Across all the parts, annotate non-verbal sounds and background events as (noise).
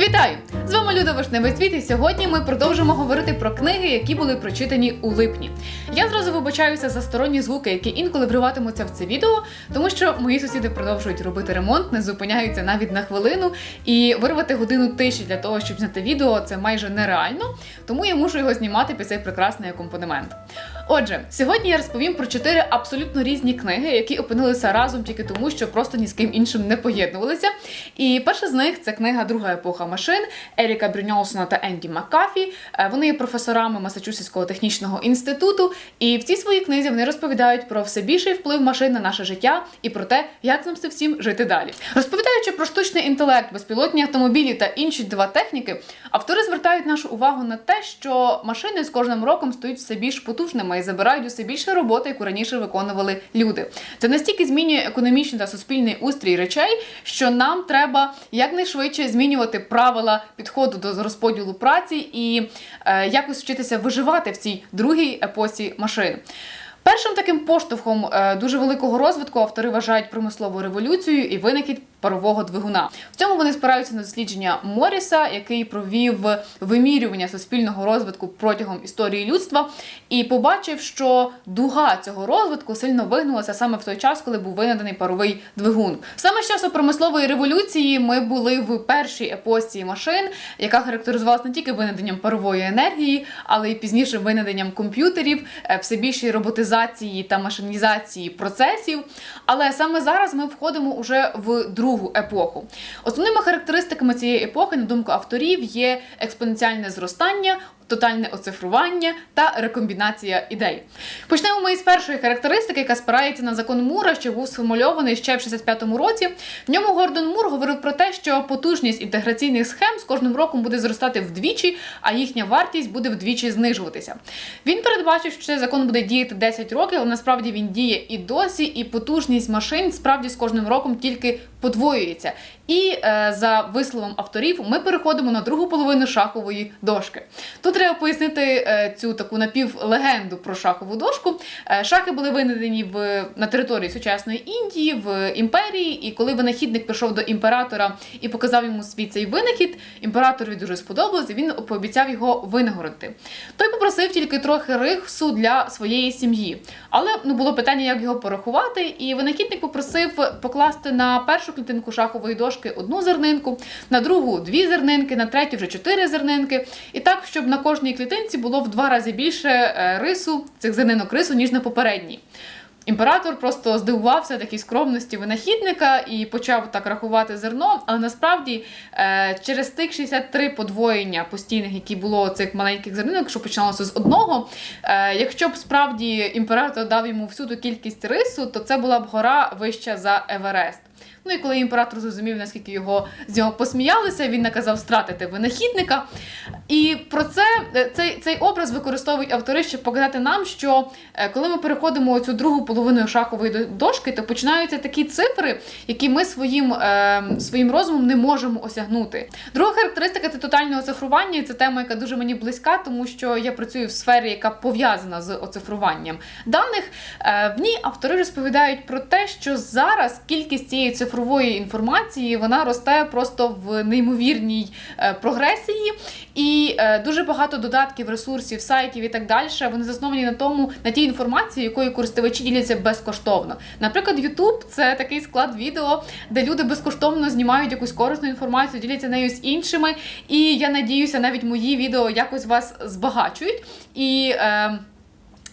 Вітаю! З вами Люда світ, і сьогодні ми продовжимо говорити про книги, які були прочитані у липні. Я зразу вибачаюся за сторонні звуки, які інколи вриватимуться в це відео, тому що мої сусіди продовжують робити ремонт, не зупиняються навіть на хвилину, і вирвати годину тиші для того, щоб зняти відео, це майже нереально. Тому я мушу його знімати під цей прекрасний акомпанемент. Отже, сьогодні я розповім про чотири абсолютно різні книги, які опинилися разом тільки тому, що просто ні з ким іншим не поєднувалися. І перша з них це книга Друга епоха машин Еріка Брюньолсона та Енді Маккафі. Е, Вони є професорами Масачусетського технічного інституту, і в цій своїй книзі вони розповідають про все більший вплив машин на наше життя і про те, як це всім жити далі. Розповідаючи про штучний інтелект, безпілотні автомобілі та інші два техніки, автори звертають нашу увагу на те, що машини з кожним роком стають все більш потужними і забирають усе більше роботи, яку раніше виконували люди. Це настільки змінює економічний та суспільний устрій речей, що нам треба якнайшвидше змінювати правила підходу до розподілу праці і е, якось вчитися виживати в цій другій епосі машин. Першим таким поштовхом е, дуже великого розвитку автори вважають промислову революцію і винахід парового двигуна. В цьому вони спираються на дослідження Моріса, який провів вимірювання суспільного розвитку протягом історії людства, і побачив, що дуга цього розвитку сильно вигнулася саме в той час, коли був винайдений паровий двигун. Саме з часу промислової революції ми були в першій епосі машин, яка характеризувалася не тільки винайденням парової енергії, але й пізніше винайденням комп'ютерів, е, все більшої роботизації та машинізації процесів. Але саме зараз ми входимо уже в другу епоху. Основними характеристиками цієї епохи, на думку авторів, є експоненціальне зростання. Тотальне оцифрування та рекомбінація ідей. Почнемо ми із першої характеристики, яка спирається на закон Мура, що був сформульований ще в 65-му році. В ньому Гордон Мур говорив про те, що потужність інтеграційних схем з кожним роком буде зростати вдвічі, а їхня вартість буде вдвічі знижуватися. Він передбачив, що цей закон буде діяти 10 років, але насправді він діє і досі, і потужність машин справді з кожним роком тільки подвоюється. І е, за висловом авторів, ми переходимо на другу половину шахової дошки. Тут треба пояснити е, цю таку напівлегенду про шахову дошку. Е, шахи були винайдені в на території сучасної Індії, в імперії. І коли винахідник прийшов до імператора і показав йому свій цей винахід, імператорові дуже сподобалось, він пообіцяв його винагородити. Той попросив тільки трохи рихсу для своєї сім'ї. Але ну було питання, як його порахувати. І винахідник попросив покласти на першу клітинку шахової дошки одну зернинку, на другу дві зернинки, на третю вже чотири зернинки. І так, щоб на кожній клітинці було в два рази більше е, рису, цих зернинок рису, ніж на попередній. Імператор просто здивувався такій скромності винахідника і почав так рахувати зерно. Але насправді е, через тих 63 подвоєння постійних, які було цих маленьких зернинок, що починалося з одного. е, Якщо б справді імператор дав йому всю ту кількість рису, то це була б гора вища за Еверест. Ну і коли імператор зрозумів, наскільки його з нього посміялися, він наказав стратити винахідника. І про це е, цей, цей образ використовують автори, щоб показати нам, що е, коли ми переходимо цю другу половину шахової дошки, то починаються такі цифри, які ми своїм, е, своїм розумом не можемо осягнути. Друга характеристика це тотальне оцифрування. І це тема, яка дуже мені близька, тому що я працюю в сфері, яка пов'язана з оцифруванням даних. Е, В ній автори розповідають про те, що зараз кількість цієї цифрової інформації вона росте просто в неймовірній е, прогресії, і е, дуже багато додатків, ресурсів, сайтів і так далі. Вони засновані на тому, на тій інформації, якою користувачі діляться безкоштовно. Наприклад, YouTube – це такий склад відео, де люди безкоштовно знімають якусь корисну інформацію, діляться нею з іншими. І я надіюся, навіть мої відео якось вас збагачують. І е,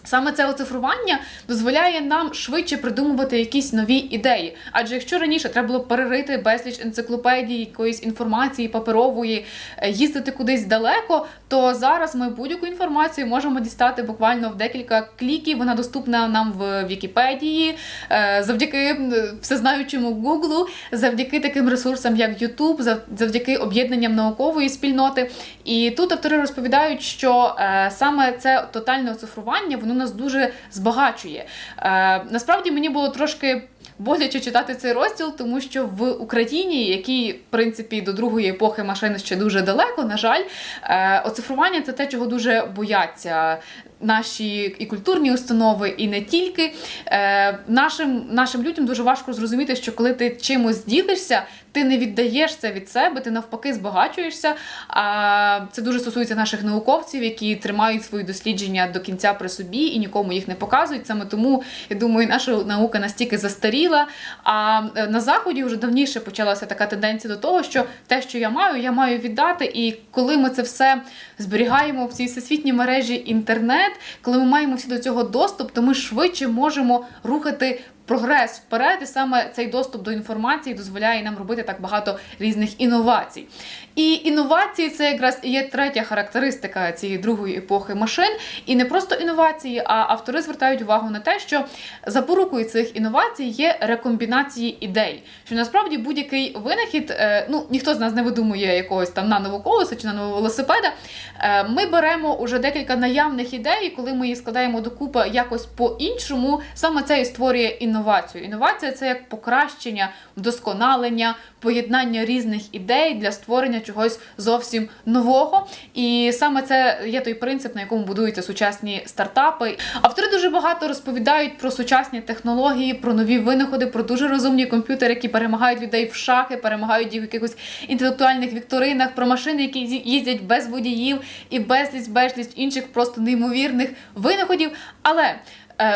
Саме це оцифрування дозволяє нам швидше придумувати якісь нові ідеї. Адже якщо раніше треба було перерити безліч енциклопедій, якоїсь інформації паперової, е, їздити кудись далеко, то зараз ми будь-яку інформацію можемо дістати буквально в декілька кліків. Вона доступна нам в Вікіпедії, е, завдяки всезнаючому Гуглу, завдяки таким ресурсам, як YouTube, завдяки об'єднанням наукової спільноти. І тут автори розповідають, що е, саме це тотальне оцифрування воно нас дуже збагачує. Е, насправді мені було трошки. Боляче читати цей розділ, тому що в Україні, який, в принципі, до другої епохи машин ще дуже далеко, на жаль, е, оцифрування це те, чого дуже бояться наші і культурні установи, і не тільки. Е, нашим, нашим людям дуже важко зрозуміти, що коли ти чимось ділишся, ти не віддаєш це від себе, ти навпаки збагачуєшся. А це дуже стосується наших науковців, які тримають свої дослідження до кінця при собі і нікому їх не показують. Саме тому я думаю, наша наука настільки застаріла. А е, на заході вже давніше почалася така тенденція до того, що те, що я маю, я маю віддати. І коли ми це все зберігаємо в цій всесвітній мережі інтернет, коли ми маємо всі до цього доступ, то ми швидше можемо рухати. Прогрес вперед, і саме цей доступ до інформації дозволяє нам робити так багато різних інновацій. І інновації це якраз і є третя характеристика цієї другої епохи машин. І не просто інновації, а автори звертають увагу на те, що запорукою цих інновацій є рекомбінації ідей. Що насправді будь-який винахід, е, ну ніхто з нас не видумує якогось там нанового колеса чи нанового велосипеда. Е, Ми беремо уже декілька наявних ідей, коли ми їх складаємо докупи якось по-іншому, саме це і створює інновацію. Інновація це як покращення, вдосконалення, поєднання різних ідей для створення чогось зовсім нового. І саме це є той принцип, на якому будуються сучасні стартапи. Автори дуже багато розповідають про сучасні технології, про нові винаходи, про дуже розумні комп'ютери, які перемагають людей в шахи, перемагають їх в якихось інтелектуальних вікторинах, про машини, які їздять без водіїв і безліч безліч інших просто неймовірних винаходів. Але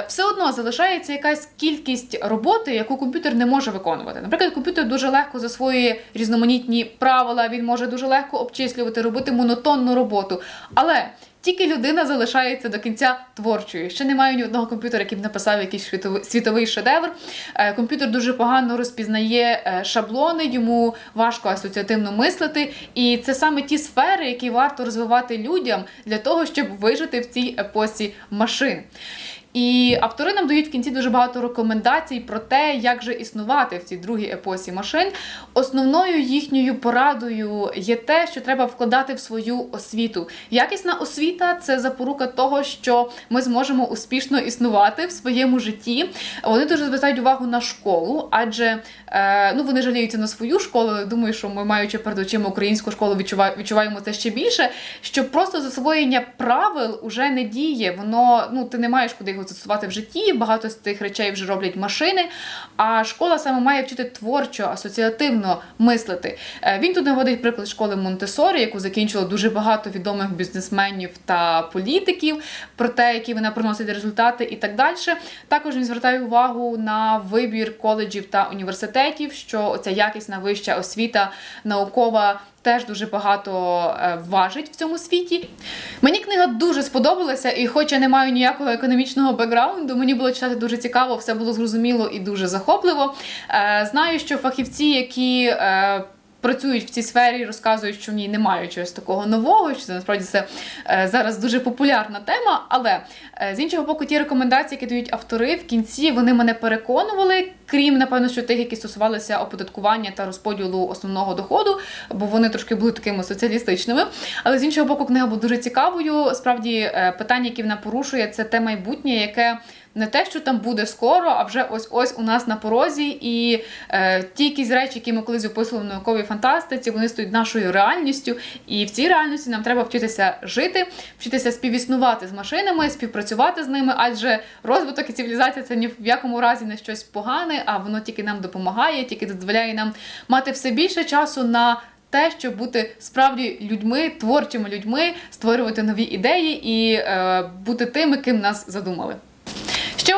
все одно залишається якась кількість роботи, яку комп'ютер не може виконувати. Наприклад, комп'ютер дуже легко засвоює різноманітні правила, він може дуже легко обчислювати, робити монотонну роботу. Але тільки людина залишається до кінця творчою. Ще немає ні одного комп'ютера, який б написав якийсь світовий, світовий шедевр. Е, Комп'ютер дуже погано розпізнає е, шаблони, йому важко асоціативно мислити. І це саме ті сфери, які варто розвивати людям для того, щоб вижити в цій епосі машин. І автори нам дають в кінці дуже багато рекомендацій про те, як же існувати в цій другій епосі машин. Основною їхньою порадою є те, що треба вкладати в свою освіту. Якісна освіта це запорука того, що ми зможемо успішно існувати в своєму житті. Вони дуже звертають увагу на школу, адже е, ну вони жаліються на свою школу. Думаю, що ми, маючи перед очима українську школу, відчуваємо, це ще більше. Що просто засвоєння правил уже не діє. Воно ну ти не маєш куди його застосувати в житті. Багато з цих речей вже роблять машини. А школа саме має вчити творчо, асоціативно мислити. Е, Він тут наводить приклад школи Монтесорі, яку закінчило дуже багато відомих бізнесменів та політиків, про те, які вона приносить результати і так далі. Також він звертає увагу на вибір коледжів та університетів, що ця якісна вища освіта наукова. Теж дуже багато е, важить в цьому світі. Мені книга дуже сподобалася, і хоч я не маю ніякого економічного бекграунду, мені було читати дуже цікаво, все було зрозуміло і дуже захопливо. Е, Знаю, що фахівці, які е, працюють в цій сфері, розказують, що в ній немає чогось такого нового, що це насправді це е, зараз дуже популярна тема. Але е, з іншого боку, ті рекомендації, які дають автори, в кінці вони мене переконували, крім напевно, що тих, які стосувалися оподаткування та розподілу основного доходу, бо вони трошки були такими соціалістичними. Але з іншого боку, книга була дуже цікавою. Справді, е, питання, які вона порушує, це те майбутнє, яке. Не те, що там буде скоро, а вже ось ось у нас на порозі, і е, ті якісь речі, які ми колись описували в науковій фантастиці, вони стають нашою реальністю. І в цій реальності нам треба вчитися жити, вчитися співіснувати з машинами, співпрацювати з ними, адже розвиток і цивілізація це ні в якому разі не щось погане, а воно тільки нам допомагає, тільки дозволяє нам мати все більше часу на. Те, щоб бути справді людьми, творчими людьми, створювати нові ідеї і е, бути тими, ким нас задумали.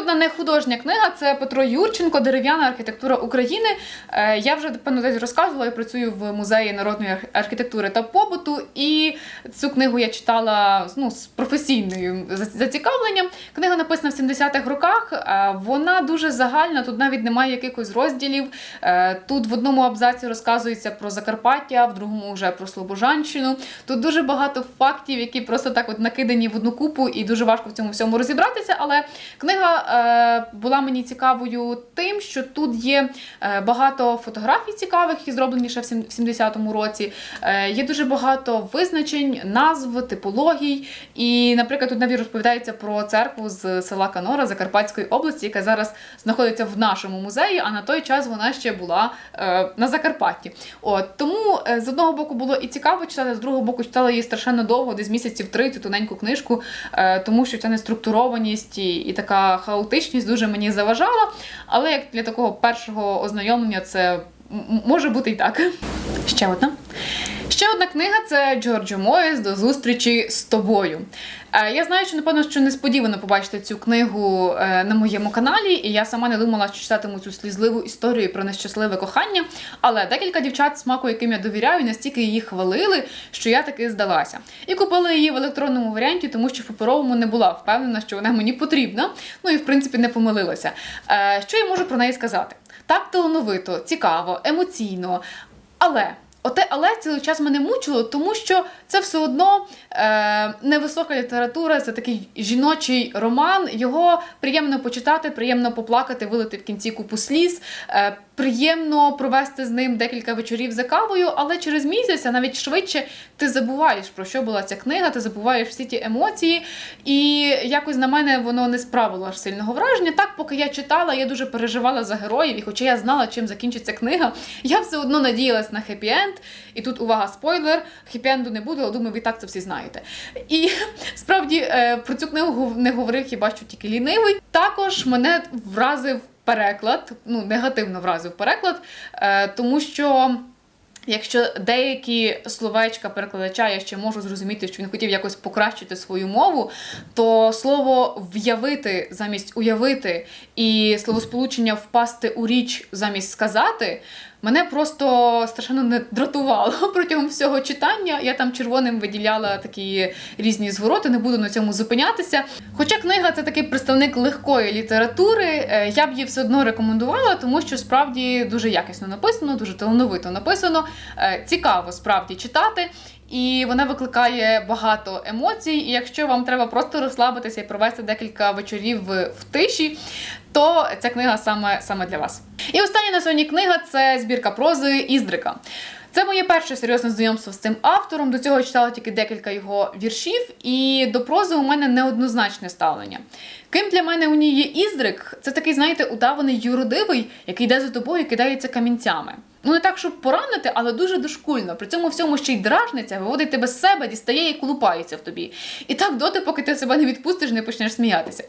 Одна нехудожня книга це Петро Юрченко, дерев'яна архітектура України. Е, Я вже певно десь розказувала, я працюю в музеї народної архітектури та побуту, і цю книгу я читала ну, з професійною зацікавленням. Книга написана в 70-х роках. е, Вона дуже загальна, тут навіть немає якихось розділів. Е, Тут в одному абзаці розказується про Закарпаття, в другому вже про Слобожанщину. Тут дуже багато фактів, які просто так от накидані в одну купу, і дуже важко в цьому всьому розібратися. Але книга була мені цікавою тим, що тут є е, багато фотографій цікавих, які зроблені ще в 70-му році. Е, є дуже багато визначень, назв, типологій. І, наприклад, тут навіть розповідається про церкву з села Канора Закарпатської області, яка зараз знаходиться в нашому музеї, а на той час вона ще була е, на Закарпатті. От тому е, з одного боку було і цікаво читати, з другого боку читала її страшенно довго, десь місяців три цю тоненьку книжку, е, тому що ця неструктурованість і, така хаотичність дуже мені заважала. Але як для такого першого ознайомлення, це може бути і так. Ще одна. Ще одна книга це Джорджо Моїс до зустрічі з тобою. Е, Я знаю, що напевно що несподівано побачити цю книгу е, на моєму каналі, і я сама не думала, що читатиму цю слізливу історію про нещасливе кохання. Але декілька дівчат, смаку яким я довіряю, настільки її хвалили, що я таки здалася. І купила її в електронному варіанті, тому що в паперовому не була впевнена, що вона мені потрібна. Ну і в принципі не помилилася. Е, Що я можу про неї сказати? Так талановито, цікаво, емоційно. Але оте але цілий час мене мучило, тому що це все одно е, невисока література, це такий жіночий роман. Його приємно почитати, приємно поплакати, вилити в кінці купу сліз. Е, приємно провести з ним декілька вечорів за кавою, але через місяць, а навіть швидше, ти забуваєш про що була ця книга, ти забуваєш всі ті емоції, і якось на мене воно не справило аж сильного враження. Так, поки я читала, я дуже переживала за героїв, і хоча я знала, чим закінчиться книга, я все одно надіялась на хеппі-енд. І тут увага, спойлер, хеппі-енду не буде, але думаю, ви так це всі знаєте. І справді е, про цю книгу не говорив хіба що тільки лінивий. Також мене вразив переклад, ну негативно вразив переклад, е, тому що. Якщо деякі словечка перекладача я ще можу зрозуміти, що він хотів якось покращити свою мову, то слово в'явити замість уявити і словосполучення впасти у річ замість сказати мене просто страшенно не дратувало (laughs) протягом всього читання. Я там червоним виділяла такі різні звороти, не буду на цьому зупинятися. Хоча книга це такий представник легкої літератури, е, я б її все одно рекомендувала, тому що справді дуже якісно написано, дуже талановито написано. Е, Цікаво справді читати. І вона викликає багато емоцій. І якщо вам треба просто розслабитися і провести декілька вечорів в, в тиші, то ця книга саме, саме для вас. І остання на сьогодні книга це збірка прози Іздрика. Це моє перше серйозне знайомство з цим автором. До цього я читала тільки декілька його віршів, і до прози у мене неоднозначне ставлення. Ким для мене у ній є Іздрик, це такий, знаєте, удаваний юродивий, який йде за тобою і кидається камінцями. Ну не так, щоб поранити, але дуже дошкульно. При цьому всьому ще й дражниться, виводить тебе з себе, дістає і колупається в тобі. І так доти, поки ти себе не відпустиш, не почнеш сміятися.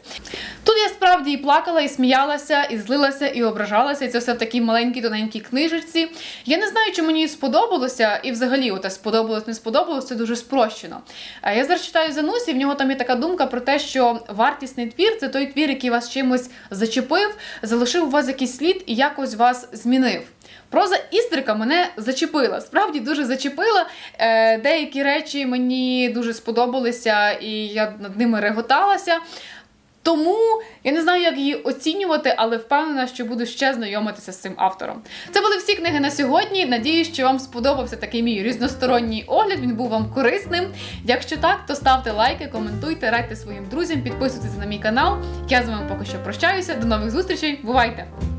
Тут я справді і плакала, і сміялася, і злилася, і ображалася, і це все в такій маленькій тоненькій книжечці. Я не знаю, чи мені сподобалося, і взагалі, оте сподобалось, не сподобалось, це дуже спрощено. Я зараз читаю Занусі, в нього там є така думка про те, що вартісний твір це той твір, який вас чимось зачепив, залишив у вас якийсь слід і якось вас змінив. Проза Істрика мене зачепила. Справді дуже зачепила. Е, деякі речі мені дуже сподобалися, і я над ними реготалася. Тому я не знаю, як її оцінювати, але впевнена, що буду ще знайомитися з цим автором. Це були всі книги на сьогодні. Надіюсь, що вам сподобався такий мій різносторонній огляд. Він був вам корисним. Якщо так, то ставте лайки, коментуйте, радьте своїм друзям, підписуйтесь на мій канал. Я з вами поки що прощаюся. До нових зустрічей. Бувайте!